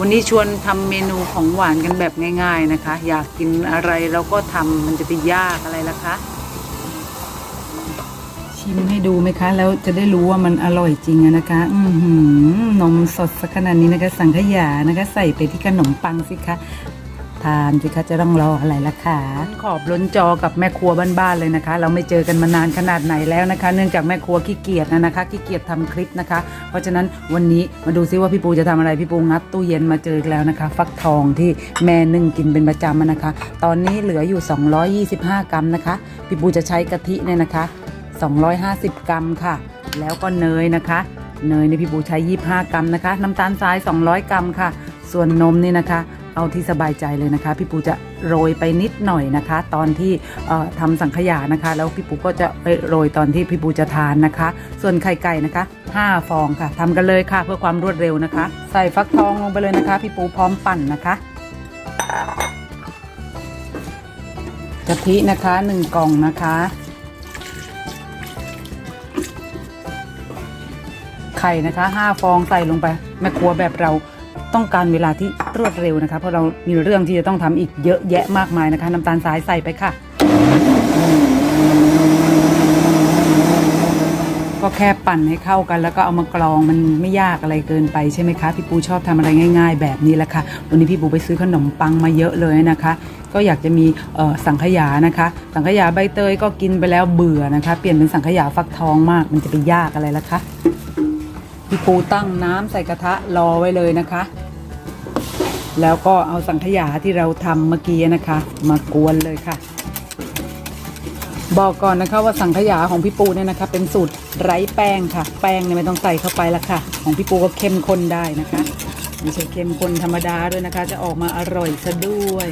วันนี้ชวนทำเมนูของหวานกันแบบง่าย ๆนะคะ อยากกินอะไรเราก็ทำมันจะไปยากอะไรล่ะคะ ชิมให้ดูไหมคะ แล้วจะได้รู้ว่ามันอร่อยจริงนะคะ อือหือนมสดสักขนาดนี้นะคะ สังขยานะคะ ใส่ไปที่ขนมปังสิคะ ทานสิคะจะต้องรออะไรล่ะคะขอบล้นจอกับแม่ครัวบ้านๆเลยนะคะ เราไม่เจอกันมานานขนาดไหนแล้วนะคะ เนื่องจากแม่ครัวขี้เกียจนะคะขี้เกียจทำคลิปนะคะ เพราะฉะนั้นวันนี้มาดูซิว่าพี่ปูจะทำอะไรพี่ปูงัดตู้เย็นมาเจออีกแล้วนะคะ ฟักทองที่แม่นึ่งกินเป็นประจำอะนะคะ ตอนนี้เหลืออยู่ 225 กรัมนะคะ พี่ปูจะใช้กะทิเนี่ยนะคะ 250 กรัมค่ะ แล้วก็เนยนะคะ เนยในพี่ปูใช้ 25 กรัมนะคะ น้ำตาลทราย 200 กรัมค่ะ ส่วนนมนี่นะคะ เอาที่สบายใจเลยนะคะ พี่ปูจะโรยไปนิดหน่อยนะคะ ตอนที่เอ่อทำสังขยานะคะ แล้วพี่ปูก็จะไปโรยตอนที่พี่ปูจะทานนะคะ ส่วนไข่ไก่นะคะ 5 ฟองค่ะทำกันเลยค่ะเพื่อความรวดเร็วนะคะ ใส่ฟักทองลงไปเลยนะคะ พี่ปูพร้อมปั่นนะคะกะทินะคะหนึ่งกล่องนะคะไข่นะคะ5ฟองใส่ลงไปแม่ครัวแบบเรา ต้องการเวลาที่รวดเร็วนะคะ เพราะเรามีเรื่องที่จะต้องทำอีกเยอะแยะมากมายนะคะ น้ำตาลทรายใส่ไปค่ะ ก็แค่ปั่นให้เข้ากัน แล้วก็เอามากรองมันไม่ยากอะไรเกินไปใช่ไหมคะพี่ปูชอบทำอะไรง่าย ๆ แบบนี้แหละค่ะ วันนี้พี่ปูไปซื้อขนมปังมาเยอะเลยนะคะก็อยากจะมีสังขยานะคะ สังขยาใบเตยก็กินไปแล้วเบื่อนะคะ เปลี่ยนเป็นสังขยาฟักทองมาก มันจะไปยากอะไรล่ะคะพี่ปูตั้งน้ำใส่กระทะรอไว้เลยนะคะ แล้วก็เอาสังขยาที่เราทำเมื่อกี้นะคะ มากวนเลยค่ะ บอกก่อนนะคะว่าสังขยาของพี่ปูเนี่ยนะคะ เป็นสูตรไร้แป้งค่ะ แป้งเนี่ยไม่ต้องใส่เข้าไปละค่ะ ของพี่ปูก็เข้มข้นได้นะคะไม่ใช่เข้มข้นธรรมดาด้วยนะคะ จะออกมาอร่อยซะด้วย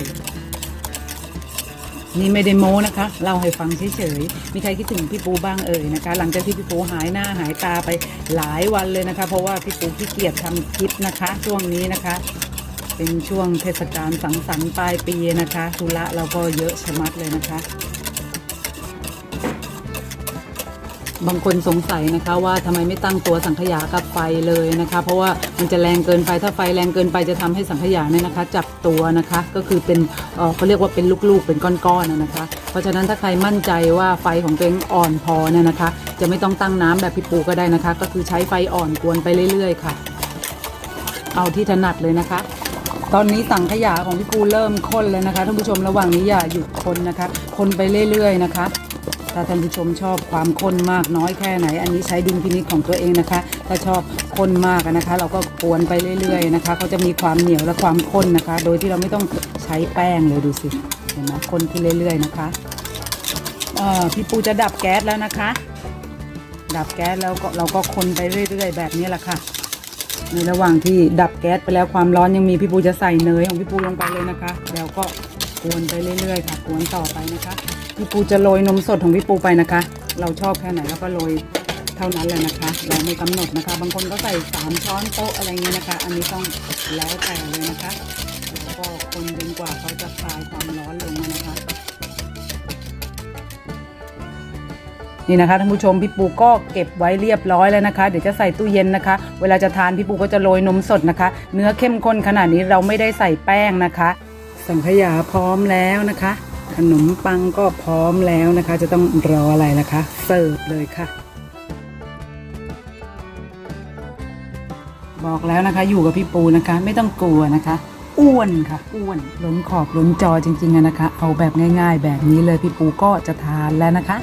นี่ไม่ได้โม้นะคะเล่าให้ฟังเฉยๆ มีใครคิดถึงพี่ปูบ้างเอ่ยนะคะ หลังจากที่พี่ปูหายหน้าหายตาไปหลายวันเลยนะคะ เพราะว่าพี่ปูขี้เกียจทำคลิปนะคะ ช่วงนี้นะคะ เป็นช่วงเทศกาลสังสรรค์ปลายปีนะคะธุระเราก็เยอะชะมัดเลยนะคะ บางคนสงสัยนะคะว่าทำไมไม่ตั้งตัวสังขยากับไฟเลยนะคะ เพราะว่ามันจะแรงเกินไปถ้าไฟแรงเกินไปจะทำให้สังขยาเนี่ยนะคะ จับตัวนะคะ ก็คือเป็นเเขาเรียกว่าเป็นลูกๆเป็นก้อนๆนะคะ เพราะฉะนั้นถ้าใครมั่นใจว่าไฟของตัวเองอ่อนพอเนี่ยนะคะ จะไม่ต้องตั้งน้ำแบบพี่ปูก็ได้นะคะ ก็คือใช้ไฟอ่อนกวนไปเรื่อยๆ ค่ะเอาที่ถนัดเลยนะคะ ตอนนี้สังขยาของพี่ปูเริ่มข้นแล้วนะคะท่านผู้ชมระหว่างนี้อย่าหยุดคนนะคะ คนไปเรื่อยๆนะคะถ้าท่านผู้ชมชอบความข้นมากน้อยแค่ไหน อันนี้ใช้ดุลพินิจของตัวเองนะคะ ถ้าชอบข้นมากนะคะ เราก็กวนไปเรื่อยๆนะคะเขาจะมีความเหนียวและความข้นนะคะ โดยที่เราไม่ต้องใช้แป้งเลยดูสิเห็นไหมข้นขึ้นเรื่อย ๆนะคะพี่ปูจะดับแก๊สแล้วนะคะ ดับแก๊สแล้วก็เราก็คนไปเรื่อยๆแบบนี้แหละค่ะ นระหว่างที่ดับแก๊สไปแล้วความร้อนยังมีพี่ปูจะใส่เนยของพี่ปูลงไปเลยนะคะ แล้วก็กวนไปเรื่อยๆค่ะกวนต่อไปนะคะ พี่ปูจะโรยนมสดของพี่ปูไปนะคะ เราชอบแค่ไหนเราก็โรยเท่านั้นเลยนะคะ เราไม่กำหนดนะคะ บางคนก็ใส่สามช้อนโต๊ะอะไรเงี้ยนะคะ อันนี้ต้องแล้วแต่เลยนะคะแล้วก็คนจนกว่าเขาจะคลายความร้อนลง นี่นะคะท่านผู้ชมพี่ปูก็เก็บไว้เรียบร้อยแล้วนะคะ เดี๋ยวจะใส่ตู้เย็นนะคะ เวลาจะทานพี่ปูก็จะโรยนมสดนะคะ เนื้อเข้มข้นขนาดนี้เราไม่ได้ใส่แป้งนะคะ สังขยาพร้อมแล้วนะคะ ขนมปังก็พร้อมแล้วนะคะ จะต้องรออะไรล่ะคะ เสิร์ฟเลยค่ะ บอกแล้วนะคะ อยู่กับพี่ปูนะคะ ไม่ต้องกลัวนะคะอ้วนค่ะอ้วนล้นขอบล้นจอจริงๆอะนะคะ เอาแบบง่าย ๆ แบบนี้เลยพี่ปูก็จะทานแล้วนะคะ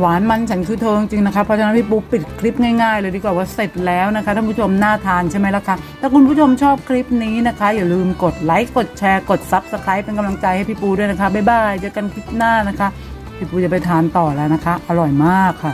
หวานมันฉันคือเธอจริงนะคะ เพราะฉะนั้นพี่ปูปิดคลิปง่ายๆเลยดีกว่าว่าเสร็จแล้วนะคะท่านผู้ชมน่าทานใช่ไหมล่ะคะ ถ้าคุณผู้ชมชอบคลิปนี้นะคะ อย่าลืมกดไลค์กดแชร์กดซับสไครป์เป็นกำลังใจให้พี่ปูด้วยนะคะบ๊ายบายเจอกันคลิปหน้านะคะ พี่ปูจะไปทานต่อแล้วนะคะ อร่อยมากค่ะ